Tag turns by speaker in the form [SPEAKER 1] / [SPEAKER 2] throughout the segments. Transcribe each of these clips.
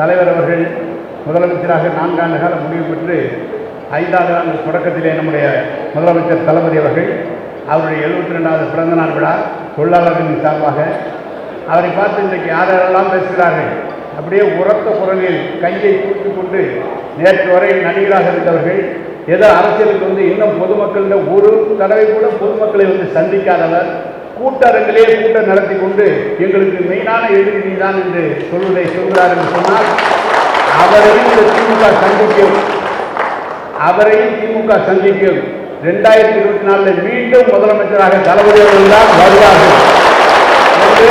[SPEAKER 1] தலைவர் அவர்கள் முதலமைச்சராக நான்காண்டு காலம் முடிவு பெற்று ஐந்தாவது ஆண்டு தொடக்கத்திலே நம்முடைய முதலமைச்சர் தளபதி அவர்கள் அவருடைய எழுபத்தி ரெண்டாவது பிறந்த நாள் விழா தொழிலாளர்களின் சார்பாக அவரை பார்த்து இன்றைக்கு யார் யாரெல்லாம் பேசுகிறார்கள்? அப்படியே உரத்த குரலில் கையை தூக்கி கொண்டு நேற்று வரை நடிகராக இருந்தவர்கள் ஏதோ அரசியலுக்கு வந்து இன்னும் பொதுமக்களில் ஒரு தடவை கூட பொதுமக்களை வந்து சந்திக்காதவர் கூட்டரங்கிலே கூட்டம் நடத்தி கொண்டு எங்களுக்கு மெயினான எதிரி தான் என்று சொல்வதை சொல்கிறார் என்று சொன்னால் அவரையும் இந்த திமுக சந்திக்கும். அவரையும் திமுக சந்திக்கும். ரெண்டாயிரத்தி இருபத்தி நாலில் மீண்டும் முதலமைச்சராக தளபதி அவர்கள் தான் வருவார்கள் என்று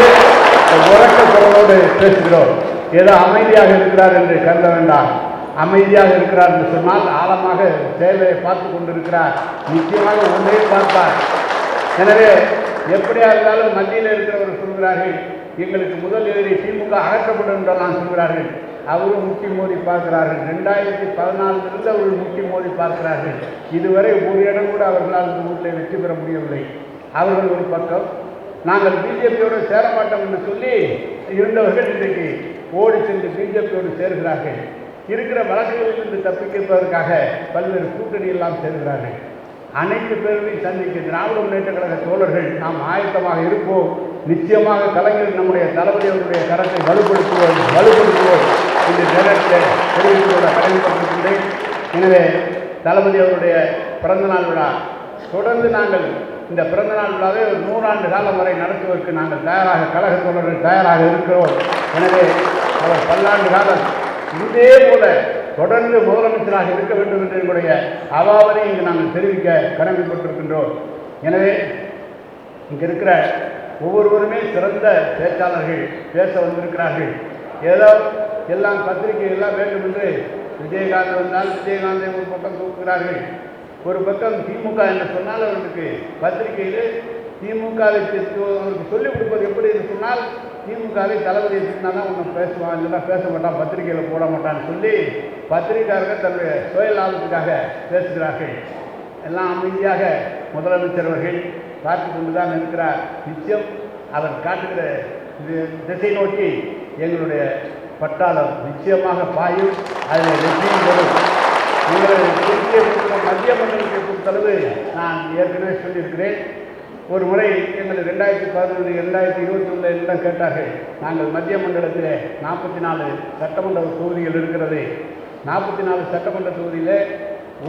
[SPEAKER 1] உறக்க குரலோடு பேசுகிறோம். ஏதோ அமைதியாக இருக்கிறார் என்று கருத வேண்டாம். அமைதியாக இருக்கிறார் என்று சொன்னால் ஆழமாக சேவையை பார்த்து கொண்டிருக்கிறார். நிச்சயமாக ஒன்றே பார்ப்பார் எனவே எப்படியா இருந்தாலும் மத்தியில் இருக்கிறவர் சொல்கிறார்கள் எங்களுக்கு முதல் எதிரி திமுக அகற்றப்படும் என்றெல்லாம் சொல்கிறார்கள். அவரும் முட்டி மோதி பார்க்கிறார்கள். ரெண்டாயிரத்தி பதினாலிருந்து அவர்கள் முட்டி மோதி பார்க்கிறார்கள். இதுவரை ஒரு இடம் கூட அவர்களால் இந்த வீட்டில் வெற்றி பெற முடியவில்லை. அவர்கள் ஒரு பக்கம் நாங்கள் பிஜேபியோடு சேரமாட்டோம் என்று சொல்லி இருந்தவர்கள் இன்றைக்கு ஓடி சென்று பிஜேபியோடு சேர்கிறார்கள். இருக்கிற வழக்குகளிலிருந்து தப்பிக்கிறதற்காக பல்வேறு கூட்டணி எல்லாம் சேர்கிறார்கள். அனைத்து பேருமே சந்திக்க திராவிட முன்னேற்ற கழக தோழர்கள் நாம் ஆயத்தமாக இருப்போம். நிச்சயமாக கலைஞர் நம்முடைய தளபதி அவருடைய கரத்தை வலுப்படுத்துவோம் வலுப்படுத்துவோம் இந்த நேரத்தில் தெரிவித்துக் கடமைப்பட்டிருக்கின்றேன். எனவே தளபதி அவருடைய பிறந்தநாள் விழா தொடர்ந்து நாங்கள் இந்த பிறந்தநாள் விழாவை ஒரு நூறாண்டு காலம் வரை நடத்துவதற்கு நாங்கள் தயாராக கழக தோழர்கள் தயாராக இருக்கிறோம். எனவே அவர் பல்லாண்டு காலம் இதே போல தொடர்ந்து முதலமைச்சராக இருக்க வேண்டும் என்று எங்களுடைய அவாவதை இங்கு நாங்கள் தெரிவிக்க கடமைப்பட்டிருக்கின்றோம். எனவே இங்கே இருக்கிற ஒவ்வொருவருமே சிறந்த பேச்சாளர்கள் பேச வந்திருக்கிறார்கள். ஏதோ எல்லாம் பத்திரிகை எல்லாம் வேண்டும் என்று விஜயகாந்த் வந்தால் விஜயகாந்தை ஒரு பக்கம் தூக்குகிறார்கள். ஒரு பக்கம் திமுக என்று சொன்னால் அவர்களுக்கு பத்திரிகையில் திமுகவை அவருக்கு சொல்லிக் கொடுப்பது எப்படி என்று சொன்னால் திமுகவை தளபதியை திட்டினா தான் ஒன்றும் பேசுவான் இல்லைன்னா பேச மாட்டான் பத்திரிகையில் போட மாட்டான்னு சொல்லி பத்திரிகையாளர்கள் தன்னுடைய சுய லாபத்துக்காக பேசுகிறார்கள். எல்லாம் அமைதியாக முதலமைச்சர் அவர்கள் பார்த்து கொண்டு தான் இருக்கிறார். நிச்சயம் அவர் காட்டுகிற இது திசை நோக்கி எங்களுடைய பட்டாளம் நிச்சயமாக பாயும். அதில் வெற்றியும் பெறும். உங்களை மத்திய மண்டலத்தை பொறுத்தளவு நான் ஏற்கனவே சொல்லியிருக்கிறேன். ஒரு முறை எங்கள் ரெண்டாயிரத்தி பதினொன்று ரெண்டாயிரத்தி இருபத்தி ஒன்று எல்லாம் கேட்டார்கள். நாங்கள் மத்திய மண்டலத்தில் நாற்பத்தி நாலு சட்டமன்ற தொகுதிகள் இருக்கிறது. நாற்பத்தி நாலு சட்டமன்ற தொகுதியில்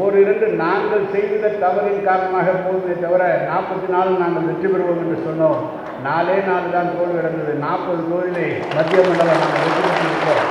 [SPEAKER 1] ஓரிரண்டு நாங்கள் செய்த தவறின் காரணமாக போவதே தவிர நாற்பத்தி நாலு நாங்கள் வெற்றி பெறுவோம் என்று சொன்னோம். நாலே நாலு தான் தோல்வி அடைந்தது. நாற்பது தொகுதியிலே மத்திய மண்டலம் நாங்கள் வெற்றி பெற்றிருக்கிறோம்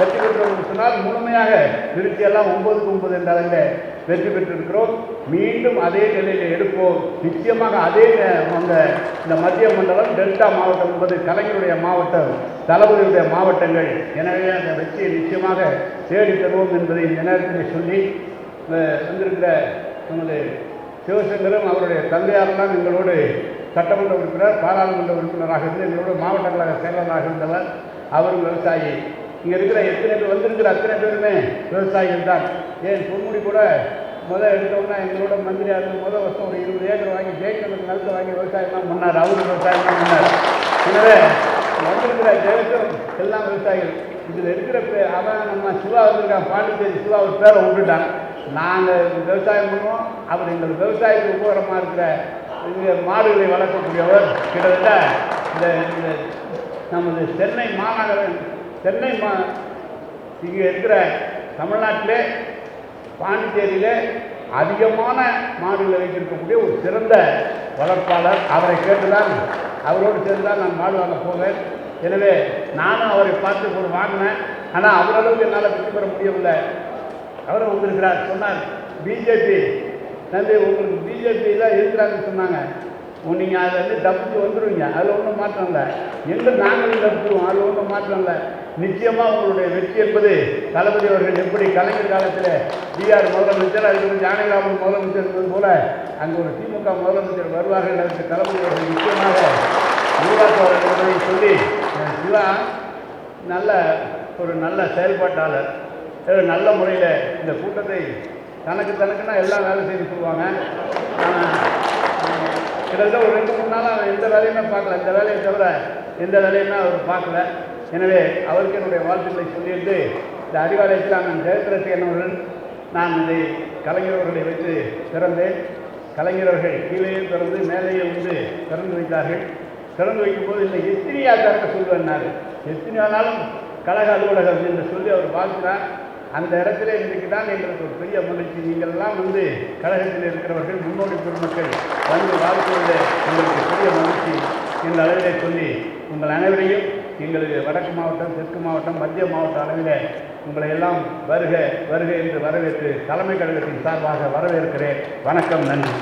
[SPEAKER 1] வெற்றி பெற்றோம் என்று சொன்னால் முழுமையாக திருச்சியெல்லாம் ஒன்பதுக்கு ஒன்பது என்ற அளவில் வெற்றி பெற்றிருக்கிறோம். மீண்டும் அதே நிலையில் எடுப்போம். நிச்சயமாக அதே நே- அந்த இந்த மத்திய மண்டலம் டெல்டா மாவட்டம் என்பது கலைஞருடைய மாவட்டம் தளபதியுடைய மாவட்டங்கள். எனவே அந்த வெற்றியை நிச்சயமாக தேடி தருவோம் என்பதை இந்த நேரத்தில் சொல்லி வந்திருக்கிற நமது சிவசங்கரும் அவருடைய தந்தையாரெல்லாம் எங்களோடு சட்டமன்ற உறுப்பினர் பாராளுமன்ற உறுப்பினராக இருந்து எங்களோட மாவட்ட கழக செயலாளராக இருந்தவர். அவரும் விவசாயி. இங்கே இருக்கிற எத்தனை பேர் வந்திருக்கிற அத்தனை பேருமே விவசாயிகள் தான். ஏன் பொன்முடி கூட முதல் எடுத்தோம்னா எங்களோட மந்திரியாக இருந்த முதல் வருஷம் ஒரு இருபது ஏக்கர் வாங்கி ஜெயச்சந்திரன் நிலத்தை வாங்கி விவசாயம் தான் பண்ணார். அவரு விவசாயம் தான் பண்ணார். எனவே வந்திருக்கிற ஜெயச்சந்திரன் எல்லாம் விவசாயிகள். இதில் இருக்கிற பே அவன் நம்ம சிவா வந்திருக்கான் பாண்டிச்சேரி சிவா ஒரு பேரை விட்டுட்டான். நாங்கள் விவசாயம் பண்ணுவோம். அவர் எங்கள் விவசாயத்துக்கு உபகரமாக இருக்கிற இங்கே மாடுகளை வளர்க்கக்கூடியவர். கிட்டத்தட்ட இந்த இந்த நமது சென்னை மாநகரம் சென்னை மா இங்கே இருக்கிற தமிழ்நாட்டிலே பாண்டிச்சேரியிலே அதிகமான மாடுகளை வைத்திருக்கக்கூடிய ஒரு சிறந்த வளர்ப்பாளர். அவரை கேட்டுதான் அவரோடு சேர்ந்தால் நான் மாடு வாங்க போவேன். எனவே நானும் அவரை பார்த்து ஒரு வாங்கினேன். ஆனால் அவரளவுக்கு என்னால் வெற்றி பெற முடியவில்லை. அவரும் வந்திருக்கிறார். சொன்னார் பிஜேபி. தந்தை உங்களுக்கு பிஜேபி தான் இருக்கிறாங்கன்னு சொன்னாங்க. நீங்கள் அதில் வந்து தப்பிச்சு வந்துடுவீங்க அதில் ஒன்றும் மாற்றம் இல்லை. எங்கே நாங்களும் தப்பிடுவோம் அதில் ஒன்றும் மாற்றம் இல்லை. நிச்சயமாக உங்களுடைய வெற்றி என்பது தளபதி அவர்கள் எப்படி கலைஞர் காலத்தில் பிஆர் முதலமைச்சர் அதுக்கு ஜானகிராமன் முதலமைச்சர் இருந்தது போல அங்கே ஒரு திமுக முதலமைச்சர் வருவார்கள் அதற்கு தளபதி அவர்கள் நிச்சயமாக உருவாக்குவார்கள் என்பதை சொல்லி சிவா நல்ல ஒரு நல்ல செயல்பாட்டாளர். நல்ல முறையில் இந்த கூட்டத்தை தனக்கு தனக்குன்னா எல்லாம் வேலை செய்து சொல்லுவாங்க. கிட்டத்தட்ட ஒரு ரெண்டு மூணு நாளாக அவன் எந்த வேலையுமே பார்க்கல. இந்த வேலையை தவிர எந்த வேலையுமே அவர் பார்க்கல. எனவே அவருக்கு என்னுடைய வாழ்த்துக்களை சொல்லியிருந்து இந்த அறிவாலயத்தில் அண்ணன் ஜெயத்ரசேகரன் அவர்கள் நான் இதை கலைஞரவர்களை வைத்து திறந்தேன். கலைஞரவர்கள் கீழேயும் பிறந்து மேலேயே வந்து திறந்து வைத்தார்கள். திறந்து வைக்கும்போது இல்லை எத்தனையா திறக்க சொல்லுவேன்னாரு எத்தனை ஆனாலும் கழக அலுவலகம் என்று சொல்லி அவர் வாழ்த்தினார். அந்த இடத்துல இன்றைக்கு தான் எங்களுக்கு ஒரு பெரிய மகிழ்ச்சி. நீங்கள்லாம் வந்து கழகத்தில் இருக்கிறவர்கள் முன்னோடி பெருமக்கள் வந்து வாழ்த்துவது எங்களுக்கு பெரிய மகிழ்ச்சி என்ற அளவிலே சொல்லி உங்கள் அனைவரையும் எங்களது வடக்கு மாவட்டம் தெற்கு மாவட்டம் மத்திய மாவட்ட அளவில் உங்களை எல்லாம் வருக வருக என்று வரவேற்று தலைமை கழகத்தின் சார்பாக வரவேற்கிறேன். வணக்கம் நன்றி.